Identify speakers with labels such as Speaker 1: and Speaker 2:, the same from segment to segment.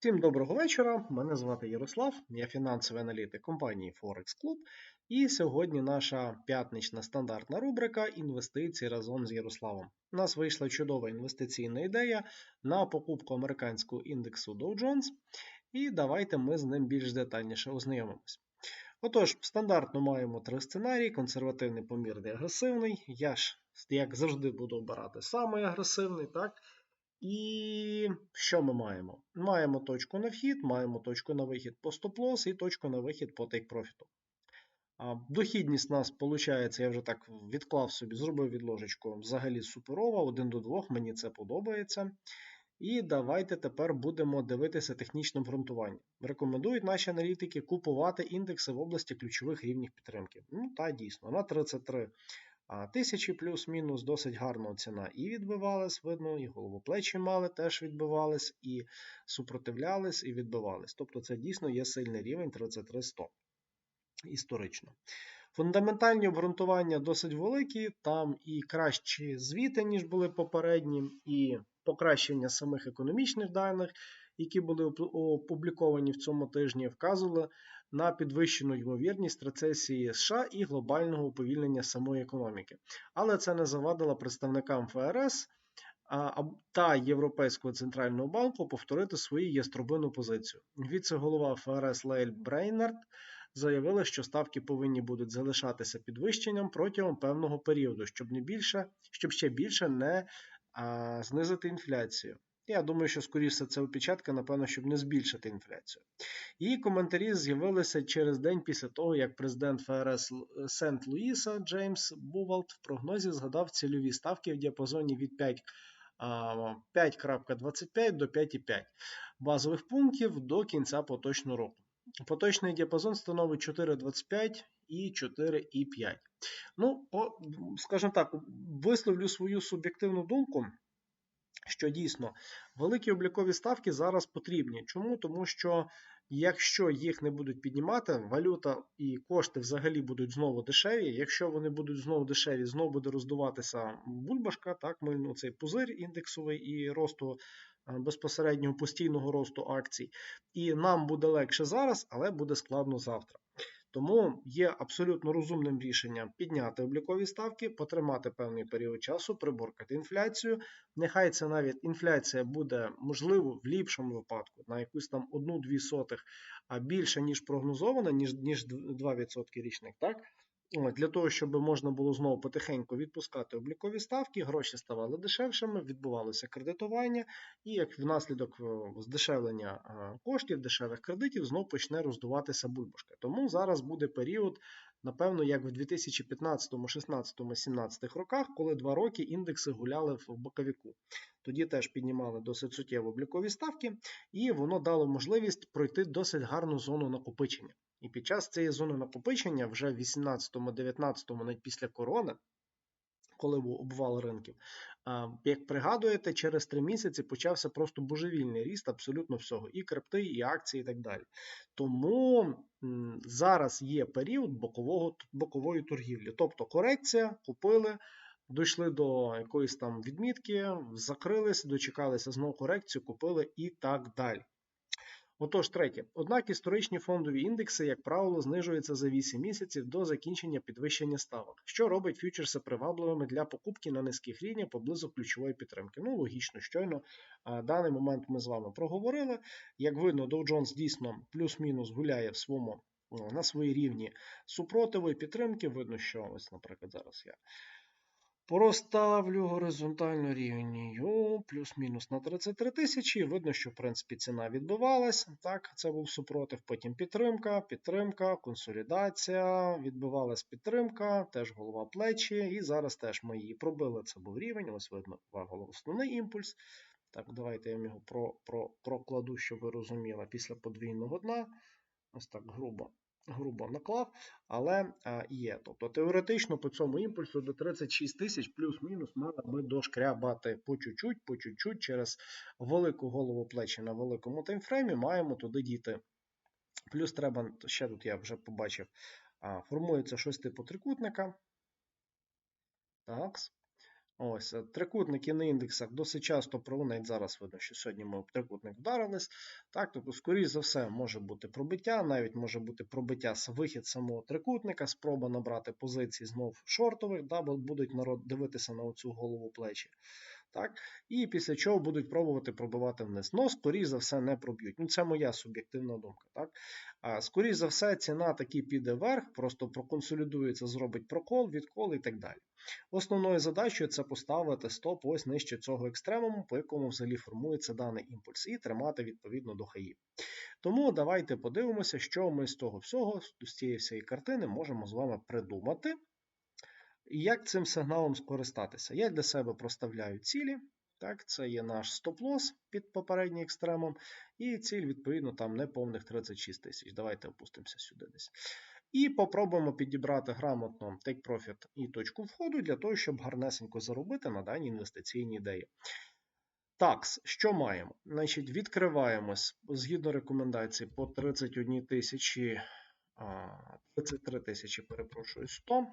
Speaker 1: Всім доброго вечора. Мене звати Ярослав, я фінансовий аналітик компанії Forex Club. І сьогодні наша п'ятнична стандартна рубрика інвестиції разом з Ярославом. У нас вийшла чудова інвестиційна ідея на покупку американського індексу Dow Jones. І давайте ми з ним більш детальніше ознайомимось. Отож, стандартно маємо три сценарії: консервативний, помірний, агресивний. Я ж, як завжди, буду обирати самий агресивний. так? І що ми маємо? Маємо точку на вхід, маємо точку на вихід по стоп-лосс і точку на вихід по тейк-профіту. Дохідність у нас, виходить, я вже так відклав собі, зробив відложечку взагалі суперова, 1 до 2, мені це подобається. І давайте тепер будемо дивитися технічне обґрунтування. Рекомендують наші аналітики купувати індекси в області ключових рівнів підтримки. Ну, та дійсно, на 33 а тисячі плюс-мінус досить гарна ціна і відбивалась, видно, і головоплечі мали, теж відбивались, і супротивлялись, і відбивались. Тобто це дійсно є сильний рівень 33100 історично. Фундаментальні обґрунтування досить великі, там і кращі звіти, ніж були попередні, і покращення самих економічних даних, які були опубліковані в цьому тижні, вказували на підвищену ймовірність рецесії США і глобального уповільнення самої економіки. Але це не завадило представникам ФРС та Європейського центрального банку повторити свою яструбину позицію. Віце-голова ФРС Лейль Брейнард заявила, що ставки повинні будуть залишатися підвищенням протягом певного періоду, щоб не більше, щоб ще більше не а, знизити інфляцію. Я думаю, що, скоріше, це опечатка, напевно, щоб не збільшити інфляцію. Її коментарі з'явилися через день після того, як президент ФРС Сент-Луїса Джеймс Бувалд в прогнозі згадав цільові ставки в діапазоні від 5. 5.25 до 5,5 базових пунктів до кінця поточного року. Поточний діапазон становить 4,25 і 4,5. Ну, скажімо так, висловлю свою суб'єктивну думку що дійсно великі облікові ставки зараз потрібні. Чому? Тому що якщо їх не будуть піднімати, валюта і кошти взагалі будуть знову дешеві. Якщо вони будуть знову дешеві, знову буде роздуватися бульбашка, так, ми, ну, цей пузир індексовий і росту. Е, безпосереднього постійного росту акцій, і нам буде легше зараз, але буде складно завтра. Тому є абсолютно розумним рішенням підняти облікові ставки, потримати певний період часу, приборкати інфляцію. Нехай це навіть інфляція буде можливо в ліпшому випадку на якусь там 1-2 сотих, а більше ніж прогнозовано, ніж ніж 2% річних. так? Для того, щоб можна було знову потихеньку відпускати облікові ставки, гроші ставали дешевшими, відбувалося кредитування, і як внаслідок е, здешевлення е, коштів, дешевих кредитів, знову почне роздуватися бульбашка. Тому зараз буде період, напевно, як в 2015, 16, 17 роках, коли два роки індекси гуляли в боковіку. Тоді теж піднімали досить суттєво облікові ставки, і воно дало можливість пройти досить гарну зону накопичення. І під час цієї зони накопичення, вже в 18-му, 19-му, навіть після корони, коли був обвал ринків, як пригадуєте, через три місяці почався просто божевільний ріст абсолютно всього, і крипти, і акції, і так далі. Тому зараз є період бокового, бокової торгівлі. Тобто корекція, купили, дійшли до якоїсь там відмітки, закрилися, дочекалися знову корекцію, купили і так далі. Отож, третє. Однак історичні фондові індекси, як правило, знижуються за 8 місяців до закінчення підвищення ставок, що робить фьючерси привабливими для покупки на низьких рівнях поблизу ключової підтримки. Ну, логічно, щойно даний момент ми з вами проговорили. Як видно, Dow Jones дійсно плюс-мінус гуляє в своєму на своїй рівні супротивої підтримки. Видно, що ось, наприклад, зараз я. Проставлю горизонтальну рівнію плюс-мінус на 33 тисячі. Видно, що в принципі ціна відбивалась. Так, це був супротив. Потім підтримка, підтримка, консолідація. Відбивалась підтримка, теж голова плечі. І зараз теж ми її пробили. Це був рівень. Ось видно основний імпульс. Так, давайте я вам його про, про, прокладу, щоб ви розуміли, після подвійного дна. Ось так грубо грубо наклав, але є. Тобто теоретично по цьому імпульсу до 36 тисяч плюс-мінус мали би дошкрябати по чуть-чуть, по чуть-чуть через велику голову плечі на великому таймфреймі маємо туди діти. Плюс треба, ще тут я вже побачив, формується щось типу трикутника. Так. Ось е, трикутники на індексах досить часто проводять. Зараз видно, що сьогодні ми в трикутник вдарились. Так, тобто, скоріш за все, може бути пробиття, навіть може бути пробиття вихід самого трикутника, спроба набрати позиції знов шортових, да, бо будуть народ дивитися на оцю голову плечі. Так? І після чого будуть пробувати пробивати вниз. Ну, скоріш за все, не проб'ють. Ну, Це моя суб'єктивна думка. Так? А, Скоріш за все, ціна таки піде вверх, просто проконсолідується, зробить прокол, відкол і так далі. Основною задачею це поставити стоп ось нижче цього екстремуму, по якому взагалі формується даний імпульс, і тримати відповідно до хаїв. Тому давайте подивимося, що ми з того всього, з цієї всієї картини можемо з вами придумати. Як цим сигналом скористатися? Я для себе проставляю цілі. Так, Це є наш стоп-лосс під попереднім екстремом. І ціль, відповідно, там неповних 36 тисяч. Давайте опустимося сюди десь. І попробуємо підібрати грамотно take profit і точку входу для того, щоб гарнесенько заробити на даній інвестиційній ідеї. Так, що маємо? Значить, Відкриваємось згідно рекомендацій по 31 тисячі, 33 тисячі, перепрошую, 100.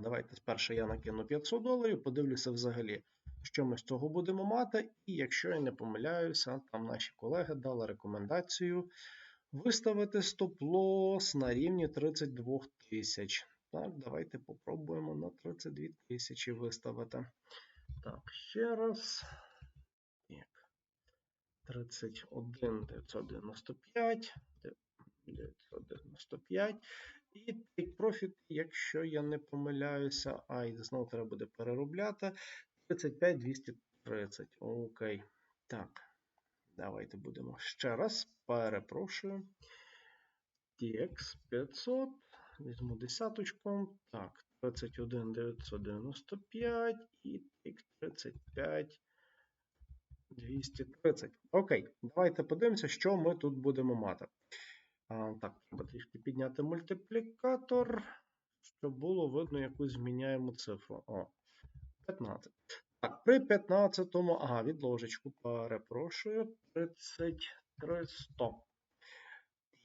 Speaker 1: Давайте спершу я накину 500 доларів, подивлюся взагалі, що ми з цього будемо мати. І якщо я не помиляюся, там наші колеги дали рекомендацію виставити стоп-лосс на рівні 32 тисяч. Так, давайте попробуємо на 32 тисячі виставити. Так, ще раз. Так. 31 995. 995. І take profit, якщо я не помиляюся, а і знову треба буде переробляти. 35 230. Окей. Так. Давайте будемо ще раз. Перепрошую. TX 500. Візьму десяточку. Так, 31 995 і TX 35 230. Окей, давайте подивимося, що ми тут будемо мати. Так, треба трішки підняти мультиплікатор, щоб було видно якусь зміняємо цифру. О, 15. Так, при 15-му, ага, відложечку, перепрошую, 33100.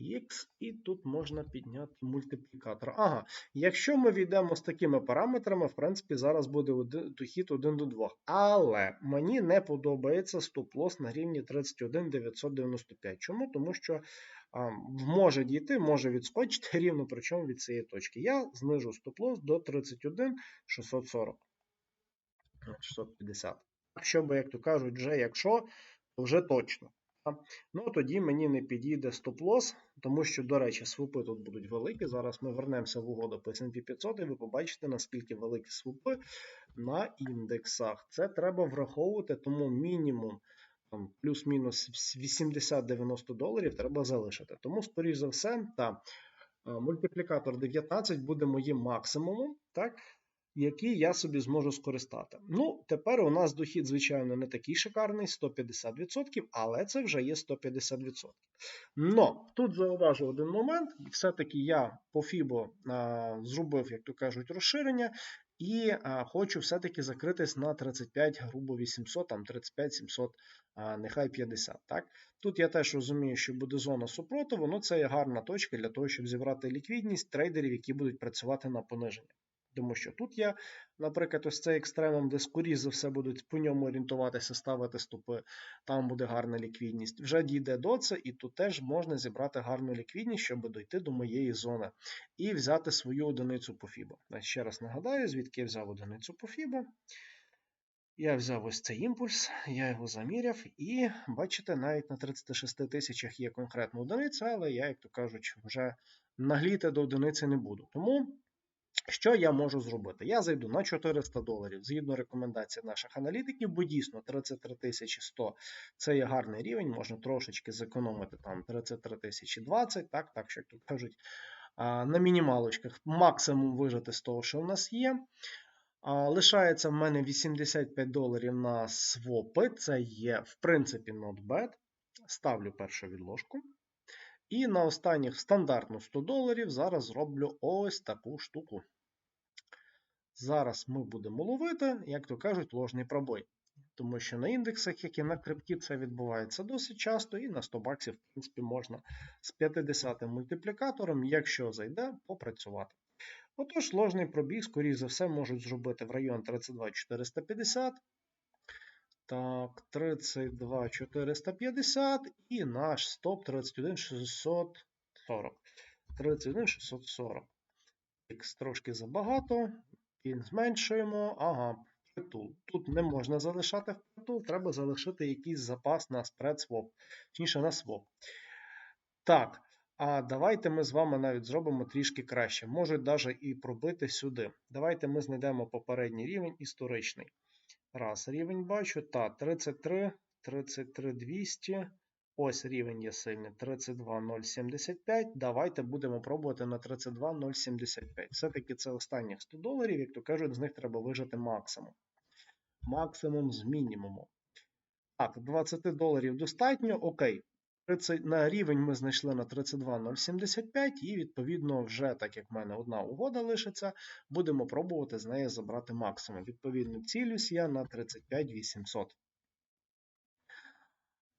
Speaker 1: X, і тут можна підняти мультиплікатор. Ага, якщо ми війдемо з такими параметрами, в принципі, зараз буде дохід 1 до 2. Але мені не подобається стоп-лосс на рівні 31995. Чому? Тому що а, може дійти, може відскочити рівно, причому від цієї точки. Я знижу стоп-лосс до 31640. 650. Щоб, як то кажуть, вже якщо, то вже точно. Ну, тоді мені не підійде стоп-лосс, тому що, до речі, свупи тут будуть великі. Зараз ми вернемося в угоду по SP 500 і ви побачите, наскільки великі свупи на індексах. Це треба враховувати, тому мінімум там, плюс-мінус 80-90 доларів треба залишити. Тому, скоріш за все, та, мультиплікатор 19 буде моїм максимумом. так? Який я собі зможу скористати. Ну, тепер у нас дохід, звичайно, не такий шикарний, 150%, але це вже є 150%. Но тут зауважу один момент, все-таки я по а, зробив, як то кажуть, розширення. І а, хочу все-таки закритись на 35, грубо 800, там 35 700, а, нехай 50. Так? Тут я теж розумію, що буде зона супротиву, ну це є гарна точка для того, щоб зібрати ліквідність трейдерів, які будуть працювати на пониження. Тому що тут я, наприклад, ось цей екстремум, де скоріше за все будуть по ньому орієнтуватися, ставити стопи, там буде гарна ліквідність. Вже дійде до це, і тут теж можна зібрати гарну ліквідність, щоб дойти до моєї зони і взяти свою одиницю по FIBO. Ще раз нагадаю, звідки я взяв одиницю по FIBO. Я взяв ось цей імпульс, я його заміряв, і бачите, навіть на 36 тисячах є конкретна одиниця, але я, як то кажуть, вже нагліти до одиниці не буду. Тому. Що я можу зробити? Я зайду на 400 доларів згідно рекомендацій наших аналітиків, бо дійсно 33 100 це є гарний рівень, можна трошечки зекономити там 33 20, так, так що тут кажуть, на мінімалочках максимум вижити з того, що в нас є. Лишається в мене 85 доларів на свопи. Це є, в принципі, not bad. Ставлю першу відложку. І на останніх стандартно 100 доларів зараз зроблю ось таку штуку. Зараз ми будемо ловити, як то кажуть, ложний пробой. Тому що на індексах, як і на крипті, це відбувається досить часто, і на 100 баксів, в принципі, можна з 50 мультиплікатором, якщо зайде, попрацювати. Отож, ложний пробіг, скоріш за все, можуть зробити в район 32 450. Так, 32 450 і наш стоп 31 640. 31 640. Х трошки забагато. Він зменшуємо. Ага, притул. Тут не можна залишати притул, треба залишити якийсь запас на спред своп, точніше на своп. Так, а давайте ми з вами навіть зробимо трішки краще. Можуть навіть і пробити сюди. Давайте ми знайдемо попередній рівень історичний. Раз, рівень бачу. Та, 33, 33 200. Ось рівень є сильний. 32,075. Давайте будемо пробувати на 32,075. Все-таки це останніх 100 доларів, як то кажуть, з них треба вижити максимум. Максимум з мінімуму. Так, 20 доларів достатньо. Окей. 30, на рівень ми знайшли на 32,075, і, відповідно, вже, так як в мене одна угода лишиться, будемо пробувати з неї забрати максимум. Відповідно, цілюсь я на 35,800.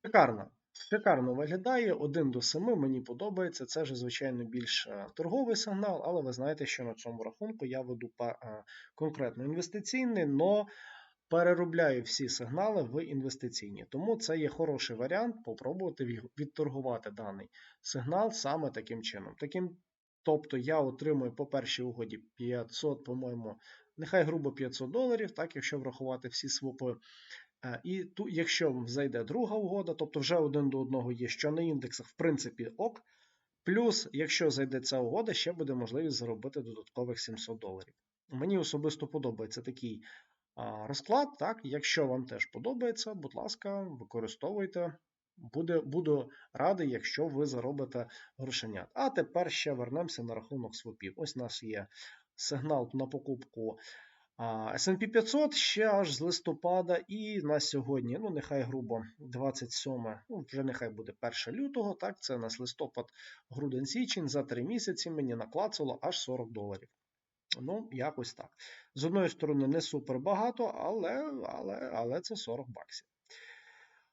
Speaker 1: Шикарно. Шикарно виглядає 1 до 7, мені подобається. Це ж, звичайно, більш е, торговий сигнал, але ви знаєте, що на цьому рахунку я веду е, конкретно інвестиційний, но переробляю всі сигнали в інвестиційні. Тому це є хороший варіант попробувати відторгувати даний сигнал саме таким чином. Таким, Тобто я отримую по першій угоді 500, по-моєму, нехай грубо 500 доларів, так, якщо врахувати всі свопи. Е, і тут, якщо зайде друга угода, тобто вже один до одного є, що на індексах, в принципі, ок. Плюс, якщо зайде ця угода, ще буде можливість заробити додаткових 700 доларів. Мені особисто подобається такий розклад. Так, Якщо вам теж подобається, будь ласка, використовуйте. Буде, Буду радий, якщо ви заробите грошенят. А тепер ще вернемося на рахунок свопів. Ось у нас є сигнал на покупку SP 500 ще аж з листопада, і на сьогодні, ну нехай грубо 27, ну вже нехай буде 1 лютого. Так, це у нас листопад, грудень січень. За 3 місяці мені наклацало аж 40 доларів. Ну, якось так. З одної сторони, не супер багато, але, але, але це 40 баксів.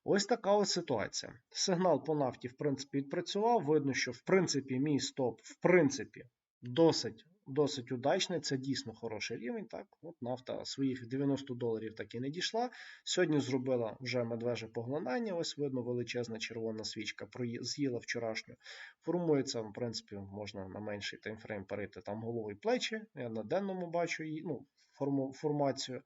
Speaker 1: Ось така ось ситуація. Сигнал по нафті, в принципі, відпрацював. Видно, що в принципі мій стоп, в принципі, досить досить удачний. Це дійсно хороший рівень. Так, от Нафта своїх 90 доларів так і не дійшла. Сьогодні зробила вже медвеже поглинання. Ось видно, величезна червона свічка з'їла вчорашню. Формується, в принципі, можна на менший таймфрейм перейти там голову і плечі. Я на денному бачу її ну, форму, формацію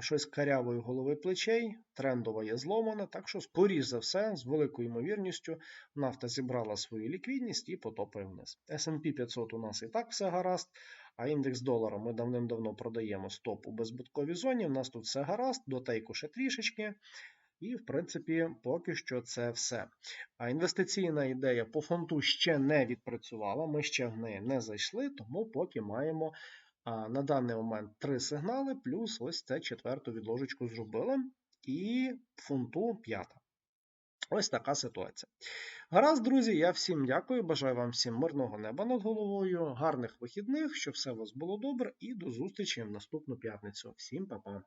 Speaker 1: щось карявої голови плечей, трендова є зломана, так що, скоріш за все, з великою ймовірністю, нафта зібрала свою ліквідність і потопає вниз. SP 500 у нас і так все гаразд, а індекс долара ми давним-давно продаємо стоп у безбутковій зоні. У нас тут все гаразд, до тейку ще трішечки. І, в принципі, поки що це все. А інвестиційна ідея по фонту ще не відпрацювала, ми ще в неї не зайшли, тому поки маємо на даний момент три сигнали, плюс ось це четверту відложечку зробили. І фунту п'ята. Ось така ситуація. Гаразд, друзі, я всім дякую. Бажаю вам всім мирного неба над головою, гарних вихідних, щоб все у вас було добре, і до зустрічі в наступну п'ятницю. Всім па-па.